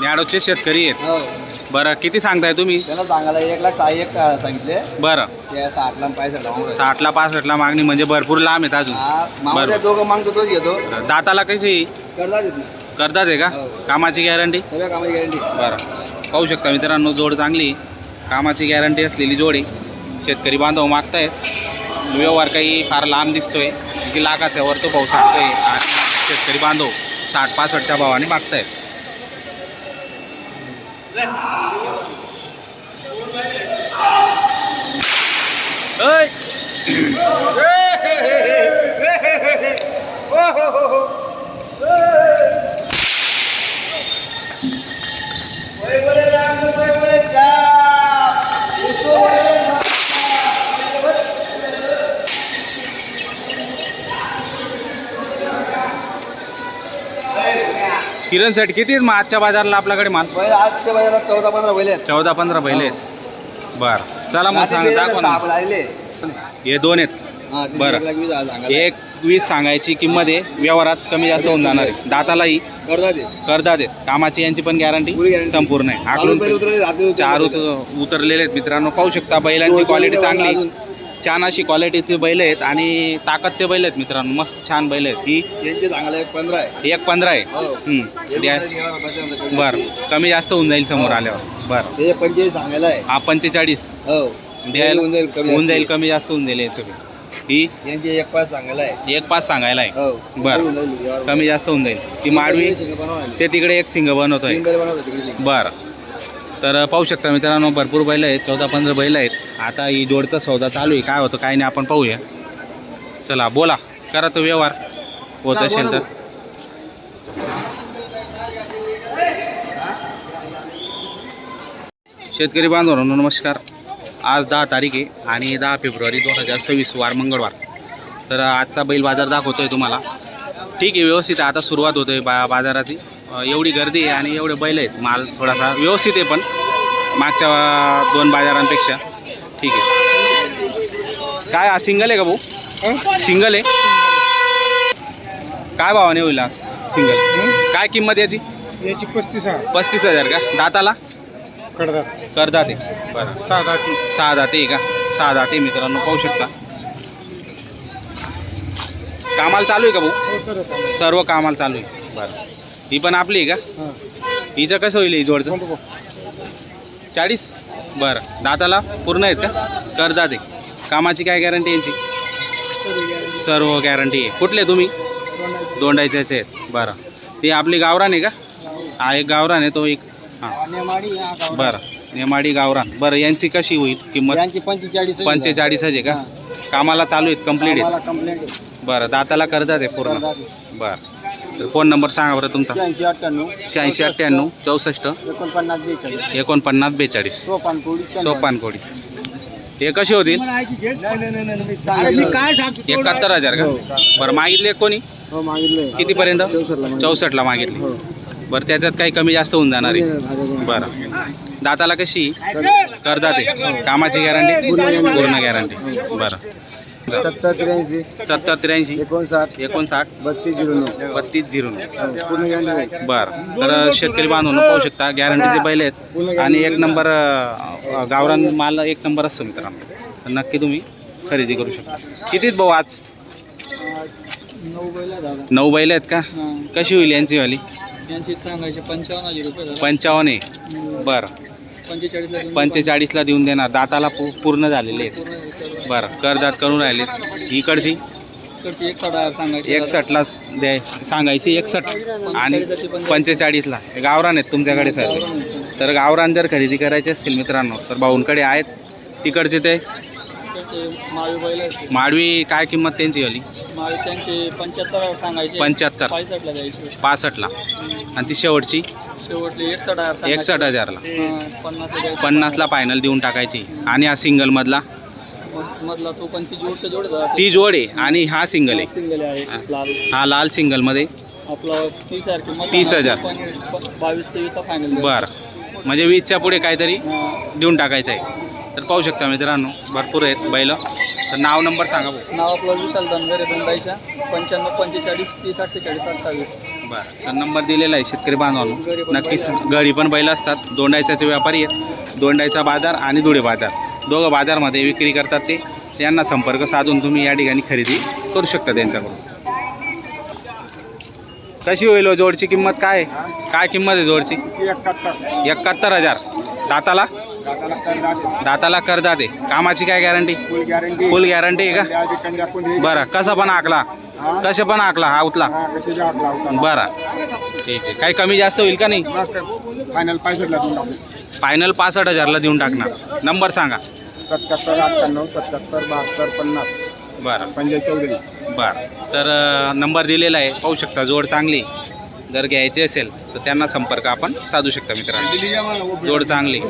न्याडोचे शेतकरी आहेत. हो. बरं किती सांगताय तुम्ही? त्याला सांगायला एक लाख सहा एक अं, सांगितले. बरं. ते साठला पाहिजे साठला पासष्टला मागणी म्हणजे भरपूर लांब आहेत अजून. मामा बरं. दोघं मागतो तोच घेतो. दाताला कशी? करता करतात आहे का? हो. कामाची गॅरंटी? सगळ्या कामाची गॅरंटी. बरं. पाहू शकता मित्रांनो जोड चांगली. कामाची गॅरंटी असलेली जोडी शेतकरी बांधव मागतायत. व्यवहार काही फार लांब दिसतोय. की लाखाच्या वर तो पाऊस सांगतोय आणि शेतकरी बांधव साठ पासष्टच्या भावाने मागतायत. Oi! oh, oh, oh, oh. Kiran set किती मग आजच्या बाजारला आपल्याकडे माल? बैल आजच्या बाजारात चौदा पंधरा बैल आहेत. चौदा पंधरा बैल आहेत. बर. चला मग सांग दाखव ना. हे दोन आहेत. हा, ते बरं. एक लाख वीस हजार सांगायला. एक वीस सांगायची किंमत आहे. व्यवहारात कमी जास्त होऊन जाणार आहे. दातालाही. करता ते. करतात आहेत कामाची यांची पण गॅरंटी guarantee. संपूर्ण आहे. चालू बैल आकडून उतरले हाती उतरले. चार उत- उतरलेले आहेत मित्रांनो. पाहू शकता बैलांची दोन- क्वालिटी चांगली. अजून. छान अशी क्वालिटीचे बैल आहेत आणि ताकदचे बैल आहेत मित्रांनो मस्त छान बैल आहेत ही यांचे सांगायला एक पंधरा आहे एक पंधरा आहे हो. हम्म. द्या. बरं कमी जास्त होऊन जाईल समोर हो. आल्यावर बरं हे पंचेचाळीस सांगायला आहे हा पंचेचाळीस हो द्यायला होऊन जाईल कमी होऊन जाईल जास्त. कमी जास्त होऊन जाईल याचं ही यांचे एक पाच सांगायला आहे एक पाच सांगायला आहे हो बरं. होऊन जाईल व्यवहार. कमी जास्त होऊन जाईल ती माडवी. ते तिकडे एक सिंग बनवतोय तीन बैल बनवतात तिकडे शिंग. बरं तर पाहू शकता मित्रांनो भरपूर बैल आहेत चौदा पंधरा बैल आहेत. आता ही जोडचा सौदा चालू आहे. काय होतं काय नाही आपण पाहूया. चला बोला. करा तो व्यवहार. होत असेल तर. शेतकरी बांधवांनो नमस्कार. आज दहा तारीख आहे आणि दहा फेब्रुवारी दोन हजार सव्वीस वार मंगळवार. तर आजचा बैल बाजार दाखवतोय तुम्हाला. ठीक आहे व्यवस्थित आहे. आता सुरुवात होते बा बाजाराची. एवढी गर्दी आहे आणि एवढे बैल आहेत. माल थोडासा व्यवस्थित आहे पण मागच्या दोन बाजारांपेक्षा. ठीक आहे. काय हा सिंगल आहे का भाऊ? सिंगल आहे? काय भावाने होईल आज सिंगल? काय किंमत याची? याची पस्तीस आहे पस्तीस हजार का? दाताला? कडदात करतात ते बरं. ती सहा दाते आहे का? सहा दाते मित्रांनो पाहू शकता. कामाला चालू आहे का भाऊ? हो सर सर्व कामाला चालू आहे. बरं. ही पण आपली आहे का? हिचं कसं होईल ही जोडचं? चाळीस? बरं. दाताला पूर्ण आहेत का? करतात आहे कामाची काय गॅरंटी यांची? सर्व गॅरंटी आहे. कुठले तुम्ही? दोंडायचेच आहेत. बरं. ती आपली गावरान आहे का? हा एक गावरान आहे तो एक. हां. बरं. नेमाडी गावरान. बरं यांची कशी होईल किंमत? यांची पंचेचाळीस पंचेचाळीस आहे का? कामाला चालू आहेत कंप्लीट आहेत. बरं दाताला करतात आहे पूर्ण. बरं. तर फोन नंबर सांगा बरं तुमचा. शहाऐंशी अठ्ठ्याण्णव शहाऐंशी अठ्ठ्याण्णव चौसष्ट. एकोणपन्नास बेचाळीस. एकोणपन्नास बेचाळीस. सोपानकोडी हे कसे होतील? मी काय सांगतो एकाहत्तर हजार का? बरं मागितले कोणी? हो मागितलं. कितीपर्यंत? चौसष्टला मागितले. बरं त्याच्यात काही कमी जास्त होऊन जाणार आहे. बरं. दाताला कशी? करतात. आहे कामाची गॅरंटी पूर्ण गॅरंटी. बरं. सत्तर त्र्याऐंशी. सत्तर त्र्याऐंशी. एकोणसाठ. एकोणसाठ. बत्तीस झिरो नऊ. बत्तीस झिरो नऊ. पूर्ण गॅरंटी बरं. तर शेतकरी बांधून पाहू शकता गॅरंटीचे बैल आहेत आणि एक नंबर अं, गावरान माल एक नंबर असतो मित्रांनो. तर नक्की तुम्ही खरेदी करू शकता. कितीत भाऊ आज? नऊ बैला दादा नऊ बैल आहेत का? कशी होईल यांची वाली? यांची सांगायचे पंचावन्न हजार रुपये पंचावन्न आहे. बरं. पंचेचाळीसला पंचेचाळीसला देऊन देणार. दाताला पू पूर्ण झालेले आहेत. बरं करदात करून राहिले इकडची? इकडची एक हजार सांगायचे. द्याय सांगायची एकसष्ट आणि पंचेचाळीसला गावरान आहेत तुमच्याकडे सर. तर गावरान जर खरेदी करायची असतील मित्रांनो तर भाऊंकडे आहेत. तिकडचे ते इकडचे माळी बैल आहेत. माडवी काय किंमत त्यांची वाली? माळी त्यांचे पंच्याहत्तर सांगायचे. पंच्याहत्तर. पासष्टला द्यायचे पासष्टला. आणि ती शेवटची? शेवटले एकसष्ट हजार. एकसष्ट हजारला. हा, पन्नासला द्यायचे. पन्नासला फायनल देऊन टाकायची. आणि हा सिंगलमधला मध- मधला तो जोडच्या जोड झाला ती जोड आहे आणि हा सिंगल आहे. सिंगल आहे. हा. लाल. हा लाल सिंगलमध्ये आपला तीस हजार किंमत तीस हजार. पण बावीस तेवीसला फायनल बरं. म्हणजे वीसच्या पुढे काहीतरी देऊन टाकायचं आहे. तर पाहू शकता मित्रांनो भरपूर आहेत बैल. तर नाव नंबर सांगा भाऊ. नाव आपलं विशाल धनगरे धंदाईच्या पंच्याण्णव पंचेचाळीस तीस अठ्ठेचाळीस अठ्ठावीस. बरं तर नंबर दिलेला आहे शेतकरी बांधवांनो. नक्कीच घरी पण बैल असतात. दोंडायच्याचे व्यापारी आहेत. दोंडायचा बाजार आणि धुळे बाजार. दोघं बाजारमध्ये विक्री करतात ते. त्यांना संपर्क साधून तुम्ही या ठिकाणी खरेदी करू शकता त्यांच्याकडून. कशी होईल हो जोडची किंमत? काय? आहे? काय किंमत आहे जोडची? एकाहत्तर. एकाहत्तर हजार. दाताला? दाताला करदात आहे कामाची काय guarantee full guarantee full guarantee आहे का बरं. कसं पण आकला? कसं पण आकला हा उतला. बरं. ठीक आहे. काही कमी जास्त होईल का नाही? फायनल पायसठला देऊन टाकू. फायनल पासष्ट हजारला देऊन टाकणार. नंबर सांगा. सत्याहत्तर अठ्ठ्याण्णव सत्याहत्तर बहात्तर पन्नास. बरं. संजय चौधरी. बरं. तर अ, नंबर दिलेला आहे. पाहू शकता जोड चांगली. जर घ्यायची असेल तर त्यांना संपर्क आपण साधू शकता मित्रांनो. जोड चांगली.